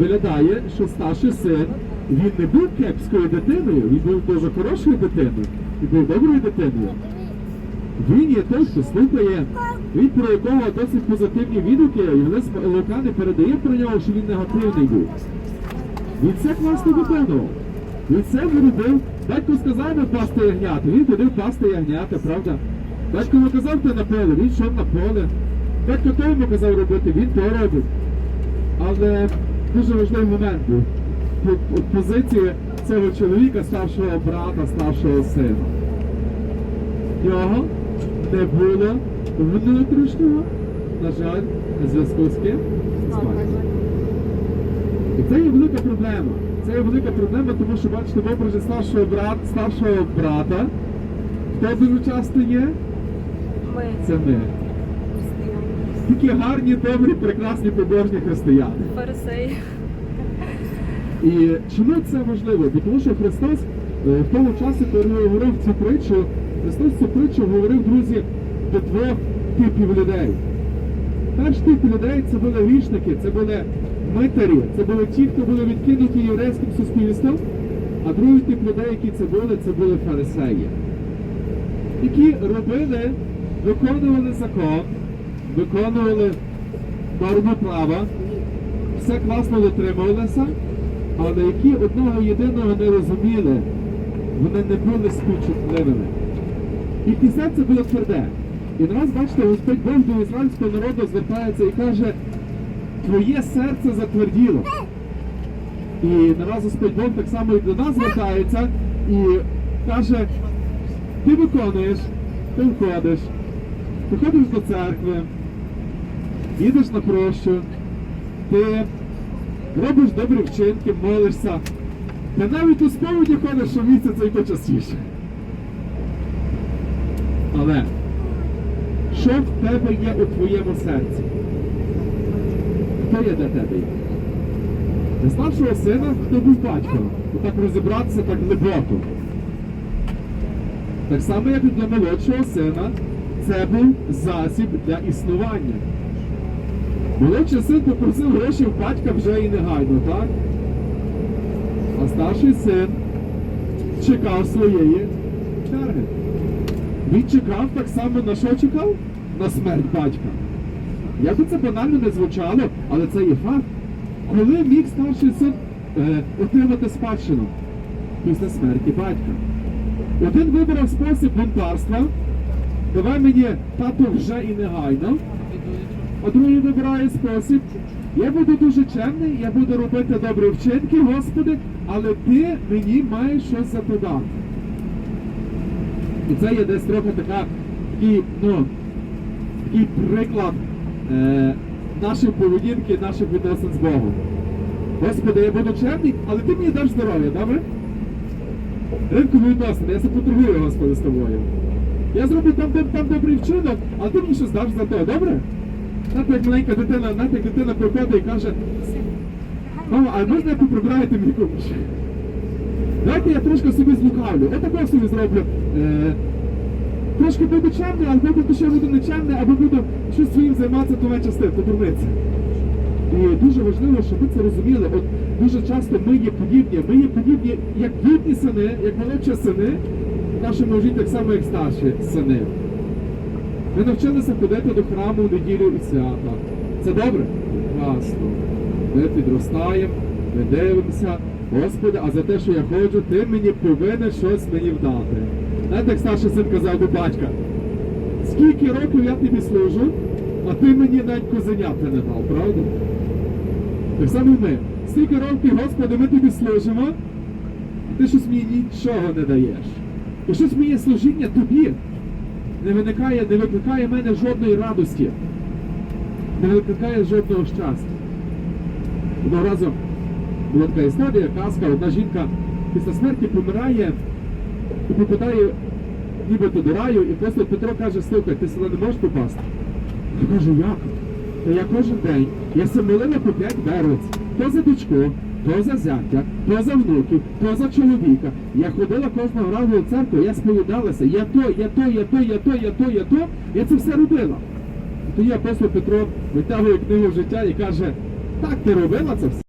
виглядає, що старший син, він не був кепською дитиною, він був дуже хорошою дитиною, він був доброю дитиною. Він є той, хто слухає, він про якого досить позитивні відгуки, і Євангелист Лука не передає про нього, що він негативний був. Він це класно виконував. Він це робив. Батько сказав йому пасти ягнята, він ходив пасти ягнята, правда? Батько йому казав, ти на поле, він йшов на поле. Батько то йому казав робити, він то робив. Але дуже важливий момент по- Позиції цього чоловіка, старшого брата, старшого сина. Його не було внутрішнього, на жаль, зв'язку з ким? З. І це є велика проблема. Це є велика проблема, тому що бачите, в образі старшого брата, старшого брата, хто дуже часто є? Ми Це ми. Такі гарні, добрі, прекрасні побожні християни. фарисеї. І чому це важливо? Бо Тому що Христос е, в тому часі, коли говорив цю притчу, Христос цю притчу говорив, друзі, до двох типів людей. Перший тип людей це були грішники, це були митарі, це були ті, хто були відкинуті єврейським суспільством, а другий тип людей, які це були, це були фарисеї, які робили, виконували закон, виконували норму права, все класно дотримувалися, але які одного єдиного не розуміли, вони не були співчутливими. Їхнє серце було тверде. І нараз, бачите, Господь Бог до ізраїльського народу звертається і каже, твоє серце затверділо. І нараз Господь Бог так само і до нас звертається і каже, ти виконуєш, ти входиш, ти ходиш до церкви, їдеш на прощу, ти робиш добрі вчинки, молишся, ти навіть у сповіді ходиш щомісяця і почастіше. Але що в тебе є у твоєму серці? Хто є для тебе? Для старшого сина, хто був батьком? Отак розібратися так глибоко. Так само, як і для молодшого сина, це був засіб для існування. Молодший син попросив гроші в батька вже і негайно, так? А старший син чекав своєї черги. Він чекав так само на що чекав? На смерть батька. Як би це банально не звучало, але це є факт. Коли міг старший син е, отримати спадщину? Після смерті батька. Один вибрав спосіб бунтарства. Давай мені тато вже і негайно. А другий вибирає спосіб. Я буду дуже чемний, я буду робити добрі вчинки, Господи, але ти мені маєш щось запитати. І це є десь трохи така, такий, ну, такий приклад е, нашої поведінки, наших відносин з Богом. Господи, я буду чемний, але ти мені даш здоров'я, добре? Ринкові відносини, я поторгую, Господи, з тобою. Я зроблю там, там, там добрий вчинок, але ти мені щось даш за те, добре? Знаєте, як маленька дитина, знаєте, дитина приходить і каже, мама, а можна поприбираю, ти мені купиш? Давайте я трошки собі злукавлю. Я такого собі зроблю. Е, трошки буду чемний, але буду ще буду нечемний, або буду щось своїм займатися, то менше стив, то. І дуже важливо, щоб ви це розуміли. От дуже часто ми є подібні, ми є подібні як дітні сини, як молодші сини, в нашому житті так само, як старші сини. Ми навчилися ходити до храму в неділю і свята. Це добре? Класно. Ми підростаємо, ми дивимося. Господи, а за те, що я ходжу, ти мені повинен щось мені вдати. Знаєте, як старший син казав до батька, скільки років я тобі служу, а ти мені навіть козеняти не дав, правда? Так само ми. Стільки років, Господи, ми тобі служимо, а ти щось мені нічого не даєш. І щось моє служіння тобі не виникає, не викликає в мене жодної радості, не викликає жодного щастя. Одного разу була така історія, казка, одна жінка після смерті помирає і попадає нібито до раю, і просто Петро каже, слухай, ти сюди не можеш попасти? Я кажу, як? Та я кожен день, я се молила по п'ять берець, то за дочку, то за зятя, то за внуків, то за чоловіка. Я ходила кожного разу в церкву, я сповідалася, я то, я то, я то, я то, я то, я то, я це все робила. Тоді апостол Петро витягує книгу життя і каже, так ти робила це все?